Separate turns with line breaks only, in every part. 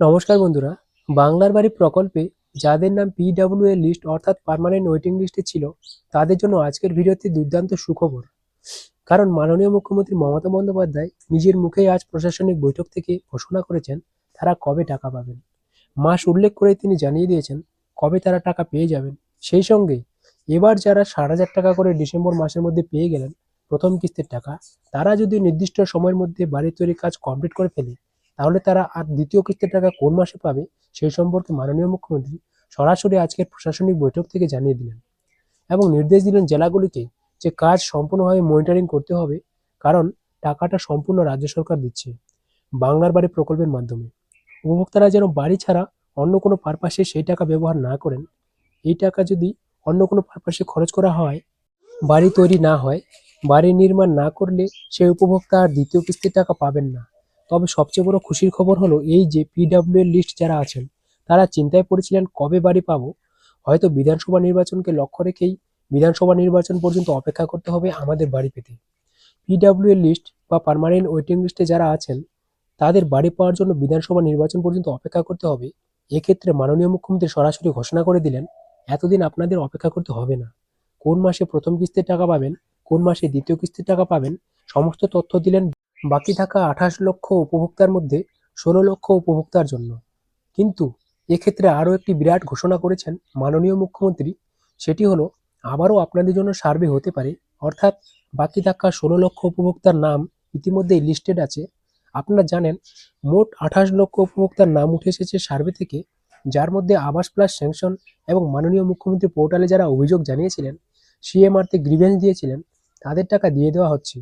নমস্কার বন্ধুরা, বাংলার বাড়ি প্রকল্পে যাদের নাম পিডব্লিউ এর লিস্ট অর্থাৎ পার্মানেন্ট ওয়েটিং লিস্টে ছিল, তাদের জন্য আজকের ভিডিওতে দুর্দান্ত সুখবর। কারণ মাননীয় মুখ্যমন্ত্রী মমতা বন্দ্যোপাধ্যায় নিজের মুখেই আজ প্রশাসনিক বৈঠক থেকে ঘোষণা করেছেন, তারা কবে টাকা পাবেন। মাস উল্লেখ করে তিনি জানিয়ে দিয়েছেন, কবে তারা টাকা পেয়ে যাবেন। সেই সঙ্গে এবার যারা ষাট হাজার টাকা করে ডিসেম্বর মাসের মধ্যে পেয়ে গেলেন প্রথম কিস্তির টাকা, তারা যদি নির্দিষ্ট সময়ের মধ্যে বাড়ি তৈরির কাজ কমপ্লিট করে ফেলে তাহলে তারা আর দ্বিতীয় কিস্তির টাকা কোন মাসে পাবে সেই সম্পর্কে মাননীয় মুখ্যমন্ত্রী সরাসরি আজকের প্রশাসনিক বৈঠক থেকে জানিয়ে দিলেন এবং নির্দেশ দিলেন জেলাগুলিকে যে কাজ সম্পূর্ণভাবে মনিটরিং করতে হবে, কারণ টাকাটা সম্পূর্ণ রাজ্য সরকার দিচ্ছে বাংলার বাড়ি প্রকল্পের মাধ্যমে। উপভোক্তারা যেন বাড়ি ছাড়া অন্য কোনো পারপাসে সেই টাকা ব্যবহার না করেন। এই টাকা যদি অন্য কোনো পারপাসে খরচ করা হয়, বাড়ি তৈরি না হয়, বাড়ি নির্মাণ না করলে সেই উপভোক্তা আর দ্বিতীয় কিস্তির টাকা পাবেন না। তবে সবচেয়ে বড় খুশির খবর হলো এই যে পিডাব্লিউ এর লিস্ট যারা আছেন, তারা চিন্তায় পড়েছিলেন কবে বাড়ি পাবো। হয়তো বিধানসভা নির্বাচনকে লক্ষ্য রেখেই বিধানসভা নির্বাচন পর্যন্ত অপেক্ষা করতে হবে আমাদের বাড়ি পেতে। পিডাব্লিউ এর লিস্ট বা পার্মানেন্ট ওয়েটিং লিস্টে যারা আছেন, তাদের বাড়ি পাওয়ার জন্য বিধানসভা নির্বাচন পর্যন্ত অপেক্ষা করতে হবে। এক্ষেত্রে মাননীয় মুখ্যমন্ত্রী সরাসরি ঘোষণা করে দিলেন, এতদিন আপনাদের অপেক্ষা করতে হবে না। কোন মাসে প্রথম কিস্তির টাকা পাবেন, কোন মাসে দ্বিতীয় কিস্তির টাকা পাবেন, সমস্ত তথ্য দিলেন বাকি থাকা আঠাশ লক্ষ উপভোক্তার মধ্যে ষোলো লক্ষ উপভোক্তার জন্য। কিন্তু এক্ষেত্রে আরও একটি বিরাট ঘোষণা করেছেন মাননীয় মুখ্যমন্ত্রী। সেটি হলো, আবারও আপনাদের জন্য সার্ভে হতে পারে। অর্থাৎ বাকি থাকা ষোলো লক্ষ উপভোক্তার নাম ইতিমধ্যেই লিস্টেড আছে। আপনারা জানেন, মোট আঠাশ লক্ষ উপভোক্তার নাম উঠে এসেছে সার্ভে থেকে, যার মধ্যে আবাস প্লাস স্যাংশন এবং মাননীয় মুখ্যমন্ত্রী পোর্টালে যারা অভিযোগ জানিয়েছিলেন, সিএমআরতে গ্রিভেন্স দিয়েছিলেন, তাদের টাকা দিয়ে দেওয়া হচ্ছে।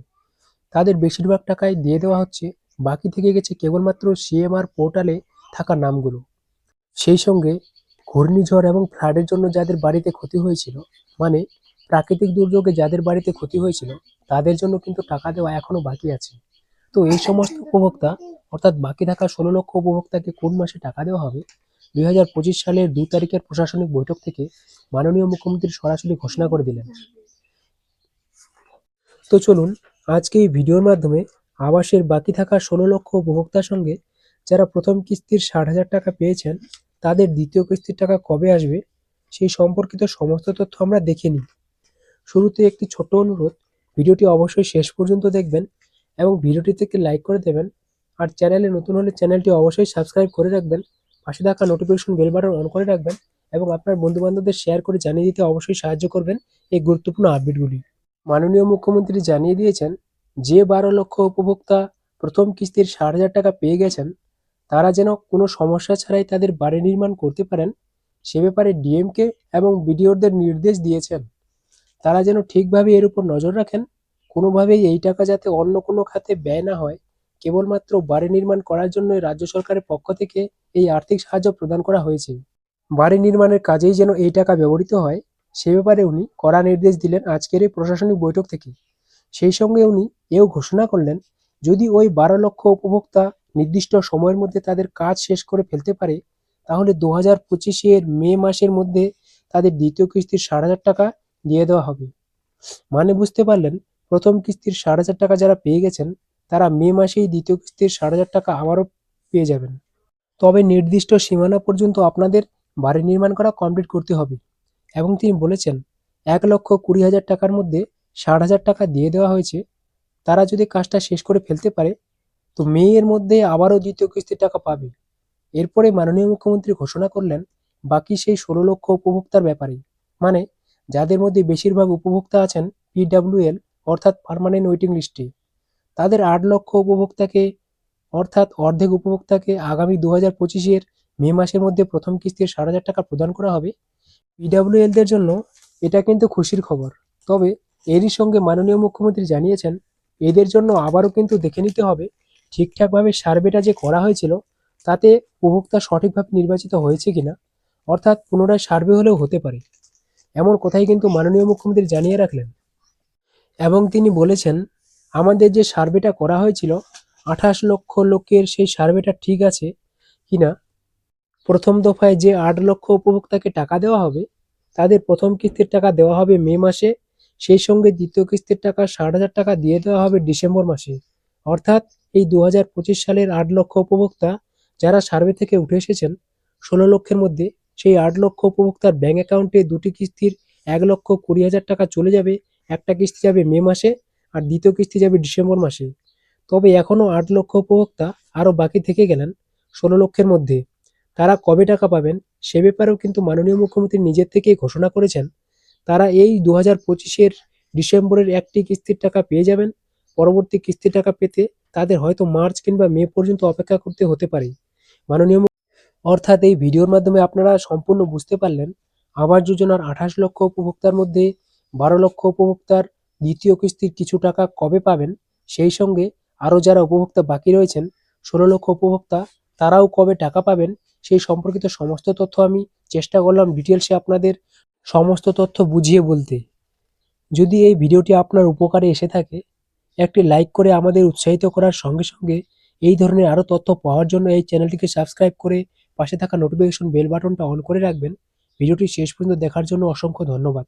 তাদের বেশিরভাগ টাকায় দিয়ে দেওয়া হচ্ছে, বাকি থেকে গেছে কেবলমাত্র সিএমআর পোর্টালে থাকা নামগুলো। সেই সঙ্গে ঘূর্ণিঝড় এবং ফ্লাডের জন্য যাদের বাড়িতে ক্ষতি হয়েছিল মানে প্রাকৃতিক দুর্যোগে যাদের বাড়িতে ক্ষতি হয়েছিল, তাদের জন্য কিন্তু টাকা দেওয়া এখনও বাকি আছে। তো এই সমস্ত উপভোক্তা, অর্থাৎ বাকি থাকা ষোলো লক্ষ উপভোক্তাকে কোন মাসে টাকা দেওয়া হবে? দুই হাজার পঁচিশ সালের দু তারিখের প্রশাসনিক বৈঠক থেকে মাননীয় মুখ্যমন্ত্রী সরাসরি ঘোষণা করে দিলেন। তো চলুন আজকে এই ভিডিওর মাধ্যমে আবাসের বাকি থাকা ষোলো লক্ষ উপভোক্তার সঙ্গে যারা প্রথম কিস্তির ষাট হাজার টাকা পেয়েছেন, তাদের দ্বিতীয় কিস্তির টাকা কবে আসবে, সেই সম্পর্কিত সমস্ত তথ্য আমরা দেখে নিই। শুরুতে একটি ছোট অনুরোধ, ভিডিওটি অবশ্যই শেষ পর্যন্ত দেখবেন এবং ভিডিওটি থেকে লাইক করে দেবেন। আর চ্যানেলে নতুন হলে চ্যানেলটি অবশ্যই সাবস্ক্রাইব করে রাখবেন, পাশে থাকা নোটিফিকেশন বেল অন করে রাখবেন এবং আপনার বন্ধু বান্ধবদের শেয়ার করে জানিয়ে দিতে অবশ্যই সাহায্য করবেন এই গুরুত্বপূর্ণ আপডেটগুলি। মাননীয় মুখ্যমন্ত্রী জানিয়ে দিয়েছেন, যে বারো লক্ষ উপভোক্তা প্রথম কিস্তির ষাট হাজার টাকা পেয়ে গেছেন, তারা যেন কোনো সমস্যা ছাড়াই তাদের বাড়ি নির্মাণ করতে পারেন, সে ব্যাপারে ডিএমকে এবং বিডিওদের নির্দেশ দিয়েছেন। তারা যেন ঠিকভাবে এর উপর নজর রাখেন, কোনোভাবেই এই টাকা যাতে অন্য কোনো খাতে ব্যয় না হয়, কেবলমাত্র বাড়ি নির্মাণ করার জন্য রাজ্য সরকারের পক্ষ থেকে এই আর্থিক সাহায্য প্রদান করা হয়েছে। বাড়ি নির্মাণের কাজেই যেন এই টাকা ব্যবহৃত হয় সে ব্যাপারে উনি কড়া নির্দেশ দিলেন আজকের এই প্রশাসনিক বৈঠক থেকে। সেই সঙ্গে উনি এও ঘোষণা করলেন, যদি ওই বারো লক্ষ উপভোক্তা নির্দিষ্ট সময়ের মধ্যে তাদের কাজ শেষ করে ফেলতে পারে, তাহলে দু হাজার পঁচিশের মে মাসের মধ্যে তাদের দ্বিতীয় কিস্তির ষাট হাজার টাকা দিয়ে দেওয়া হবে। মানে বুঝতে পারলেন, প্রথম কিস্তির ষাট হাজার টাকা যারা পেয়ে গেছেন, তারা মে মাসেই দ্বিতীয় কিস্তির ষাট হাজার টাকা আবারও পেয়ে যাবেন। তবে নির্দিষ্ট সীমানা পর্যন্ত আপনাদের বাড়ি নির্মাণ করা কমপ্লিট করতে হবে। এবং তিনি বলেছেন, এক লক্ষ কুড়ি হাজার টাকার মধ্যে ষাট হাজার টাকা দিয়ে দেওয়া হয়েছে। তারা যদি কাজটা শেষ করে ফেলতে পারে, তো মে এর মধ্যে আবারও দ্বিতীয় কিস্তির টাকা পাবে। এরপরে মাননীয় মুখ্যমন্ত্রী ঘোষণা করলেন, বাকি সেই ষোলো লক্ষ উপভোক্তার ব্যাপারে। মানে যাদের মধ্যে বেশিরভাগ উপভোক্তা আছেন পিডাব্লিউএল অর্থাৎ পার্মানেন্ট ওয়েটিং লিস্টে। তাদের আট লক্ষ উপভোক্তাকে, অর্থাৎ অর্ধেক উপভোক্তাকে আগামী দু হাজার পঁচিশের মে মাসের মধ্যে প্রথম কিস্তির ষাট হাজার টাকা প্রদান করা হবে। পিডাব্লিউএলদের জন্য এটা কিন্তু খুশির খবর। তবে এরই সঙ্গে মাননীয় মুখ্যমন্ত্রী জানিয়েছেন, এদের জন্য আবারও কিন্তু দেখে নিতে হবে ঠিকঠাকভাবে সার্ভেটা যে করা হয়েছিল, তাতে উপভোক্তা সঠিকভাবে নির্বাচিত হয়েছে কিনা, অর্থাৎ পুনরায় সার্ভে হলেও হতে পারে। এমন কথাই কিন্তু মাননীয় মুখ্যমন্ত্রী জানিয়ে রাখলেন। এবং তিনি বলেছেন, আমাদের যে সার্ভেটা করা হয়েছিল, আঠাশ লক্ষ লোকের সেই সার্ভেটা ঠিক আছে কিনা প্রথম দফায় যে আট লক্ষ উপভোক্তাকে টাকা দেওয়া হবে, তাদের প্রথম কিস্তির টাকা দেওয়া হবে মে মাসে। সেই সঙ্গে দ্বিতীয় কিস্তির টাকা ষাট হাজার টাকা দিয়ে দেওয়া হবে ডিসেম্বর মাসে। অর্থাৎ এই দু হাজার পঁচিশ সালের আট লক্ষ উপভোক্তা যারা সার্ভে থেকে উঠে এসেছেন, ষোলো লক্ষের মধ্যে সেই আট লক্ষ উপভোক্তার ব্যাঙ্ক অ্যাকাউন্টে দুটি কিস্তির এক লক্ষ কুড়ি হাজার টাকা চলে যাবে। একটা কিস্তি যাবে মে মাসে আর দ্বিতীয় কিস্তি যাবে ডিসেম্বর মাসে। তবে এখনও আট লক্ষ উপভোক্তা আরও বাকি থেকে গেলেন ষোলো লক্ষের মধ্যে। তারা কবে টাকা পাবেন সে ব্যাপারেও কিন্তু মাননীয় মুখ্যমন্ত্রী নিজের থেকেই ঘোষণা করেছেন। তারা এই দু হাজার পঁচিশের ডিসেম্বরের একটি কিস্তির টাকা পেয়ে যাবেন। পরবর্তী কিস্তির টাকা পেতে তাদের হয়তো মার্চ কিংবা মে পর্যন্ত অপেক্ষা করতে হতে পারে। মাননীয় অর্থাৎ এই ভিডিওর মাধ্যমে আপনারা সম্পূর্ণ বুঝতে পারলেন, আবাস যোজনার আঠাশ লক্ষ উপভোক্তার মধ্যে বারো লক্ষ উপভোক্তার দ্বিতীয় কিস্তির কিছু টাকা কবে পাবেন সেই সঙ্গে আরও যারা উপভোক্তা বাকি রয়েছেন, ষোলো লক্ষ উপভোক্তা, তারাও কবে টাকা পাবেন সেই সম্পর্কিত সমস্ত তথ্য আমি চেষ্টা করলাম ডিটেলসে আপনাদের সমস্ত তথ্য বুঝিয়ে বলতে। যদি এই ভিডিওটি আপনার উপকারে এসে থাকে, একটি লাইক করে আমাদের উৎসাহিত করার সঙ্গে সঙ্গে এই ধরনের আরও তথ্য পাওয়ার জন্য এই চ্যানেলটিকে সাবস্ক্রাইব করে পাশে থাকা নোটিফিকেশন বেল বাটনটা অন করে রাখবেন। ভিডিওটি শেষ পর্যন্ত দেখার জন্য অসংখ্য ধন্যবাদ।